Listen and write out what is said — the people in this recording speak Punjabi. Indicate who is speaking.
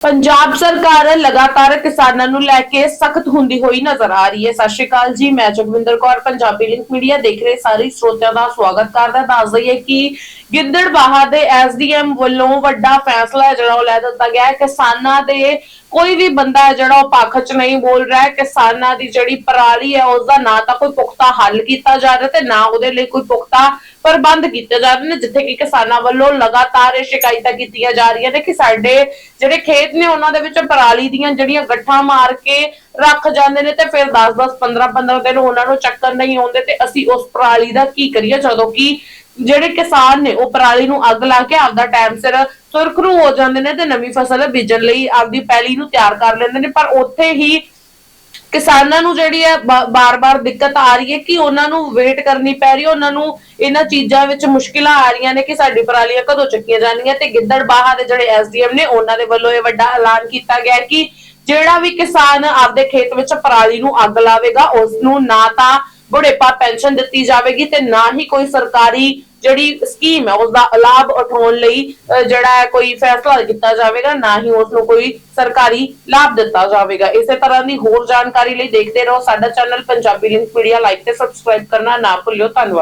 Speaker 1: ਪੰਜਾਬ ਸਰਕਾਰ ਲਗਾਤਾਰ ਕਿਸਾਨਾਂ ਨੂੰ ਲੈ ਕੇ ਸਖਤ ਹੁੰਦੀ ਹੋਈ ਨਜ਼ਰ ਆ ਰਹੀ ਹੈ। ਸਤਿ ਸ਼੍ਰੀ ਅਕਾਲ ਜੀ, ਮੈਂ ਜਗਵਿੰਦਰ ਕੌਰ, ਪੰਜਾਬੀ ਲਿੰਕ ਮੀਡੀਆ ਦੇਖ ਰਹੇ ਸਾਰੇ ਸਰੋਤਿਆਂ ਦਾ ਸਵਾਗਤ ਕਰਦਾ। ਦੱਸ ਦਈਏ ਕਿ ਗਿੱਦੜਬਾਹਾ ਦੇ ਐਸਡੀਐਮ ਵੱਲੋਂ ਵੱਡਾ ਫੈਸਲਾ ਹੈ ਜਿਹੜਾ ਉਹ ਲੈ ਦਿੱਤਾ ਗਿਆ ਹੈ। ਕਿਸਾਨਾਂ ਦੇ ਕੋਈ ਵੀ ਬੰਦਾ ਹੈ ਜਿਹੜਾ ਉਹ ਪੱਖ 'ਚ ਨਹੀਂ ਬੋਲ ਰਿਹਾ ਹੈ। ਕਿਸਾਨਾਂ ਦੀ ਜਿਹੜੀ ਪਰਾਲੀ ਹੈ, ਉਸ ਦਾ ਨਾ ਤਾਂ ਕੋਈ ਪੁਖਤਾ ਹੱਲ ਕੀਤਾ ਜਾ ਰਿਹਾ ਤੇ ਨਾ ਉਹਦੇ ਲਈ ਕੋਈ ਪੁਖਤਾ ਪ੍ਰਬੰਧ ਕੀਤੇ ਜਾ ਰਹੇ ਨੇ, ਜਿੱਥੇ ਕਿ ਕਿਸਾਨਾਂ ਵੱਲੋਂ ਲਗਾਤਾਰ ਇਹ ਸ਼ਿਕਾਇਤਾਂ ਕੀਤੀਆਂ ਜਾ ਰਹੀਆਂ ਨੇ ਕਿ ਸਾਡੇ ਜਿਹੜੇ ਖੇਤ ਨੇ, ਉਹਨਾਂ ਦੇ ਵਿੱਚ ਪਰਾਲੀ ਦੀਆਂ ਜਿਹੜੀਆਂ ਗੱਠਾਂ ਮਾਰ ਕੇ ਰੱਖ ਜਾਂਦੇ ਨੇ ਤੇ ਫਿਰ 10-10 15-15 ਦਿਨ ਉਹਨਾਂ ਨੂੰ ਚੱਕਰ ਨਹੀਂ ਆਉਂਦੇ ਤੇ ਅਸੀਂ ਉਸ ਪਰਾਲੀ ਦਾ ਕੀ ਕਰੀਏ? ਜਦੋਂ ਕਿ ਜਿਹੜੇ ਕਿਸਾਨ ਨੇ, ਉਹ ਪਰਾਲੀ ਨੂੰ ਅੱਗ ਲਾ ਕੇ ਆਪਦਾ ਟਾਈਮ ਸਿਰ ਸੁਰਖਰੂ ਹੋ ਜਾਂਦੇ ਨੇ ਤੇ ਨਵੀਂ ਫਸਲ ਬੀਜਣ ਲਈ ਆਪਦੀ ਪੈਲੀ ਨੂੰ ਤਿਆਰ ਕਰ ਲੈਂਦੇ ਨੇ, ਪਰ ਉੱਥੇ ਹੀ ਕਿਸਾਨਾਂ ਨੂੰ ਜਿਹੜੀ ਹੈ ਬਾਰ-ਬਾਰ ਦਿੱਕਤ ਆ ਰਹੀ ਹੈ ਕਿ ਉਹਨਾਂ ਨੂੰ ਵੇਟ ਕਰਨੀ ਪੈ ਰਹੀ ਹੈ, ਉਹਨਾਂ ਨੂੰ ਇਹਨਾਂ ਚੀਜ਼ਾਂ ਵਿੱਚ ਮੁਸ਼ਕਿਲਾਂ ਆ ਰਹੀਆਂ ਨੇ ਕਿ ਸਾਡੀ ਪਰਾਲੀਆਂ ਕਦੋਂ ਚੱਕੀਆਂ ਜਾਣਗੀਆਂ ਤੇ ਗਿੱਦੜ ਗਿੱਦੜਬਾਹਾ ਦੇ ਜਿਹੜੇ ਐਸਡੀਐਮ ਨੇ ਉਹਨਾਂ ਦੇ ਵੱਲੋਂ ਇਹ ਵੱਡਾ ਐਲਾਨ ਕੀਤਾ ਗਿਆ ਕਿ ਜਿਹੜਾ ਵੀ ਕਿਸਾਨ ਆਪਦੇ ਖੇਤ ਵਿੱਚ ਪਰਾਲੀ ਨੂੰ ਅੱਗ ਲਾਵੇਗਾ, ਉਸ ਨੂੰ ਨਾ ਤਾਂ ਬੁਢੇਪਾ ਪੈਨਸ਼ਨ ਦਿੱਤੀ ਜਾਵੇਗੀ ਤੇ ਨਾ ਹੀ ਕੋਈ ਸਰਕਾਰੀ ਜਿਹੜੀ ਸਕੀਮ ਹੈ ਉਸ ਦਾ ਲਾਭ ਉਠਾਉਣ ਲਈ ਜਿਹੜਾ ਹੈ, ਕੋਈ ਫੈਸਲਾ ਕੀਤਾ ਜਾਵੇਗਾ, ਨਾ ਹੀ ਉਸ ਨੂੰ ਕੋਈ ਸਰਕਾਰੀ ਲਾਭ ਦਿੱਤਾ ਜਾਵੇਗਾ। ਇਸੇ ਤਰ੍ਹਾਂ ਦੀ ਹੋਰ ਜਾਣਕਾਰੀ ਲਈ ਦੇਖਦੇ ਰਹੋ ਸਾਡਾ channel Punjabi link media like ਤੇ ਸਬਸਕ੍ਰਾਈਬ ਕਰਨਾ ਨਾ ਭੁੱਲਿਓ। ਧੰਨਵਾਦ।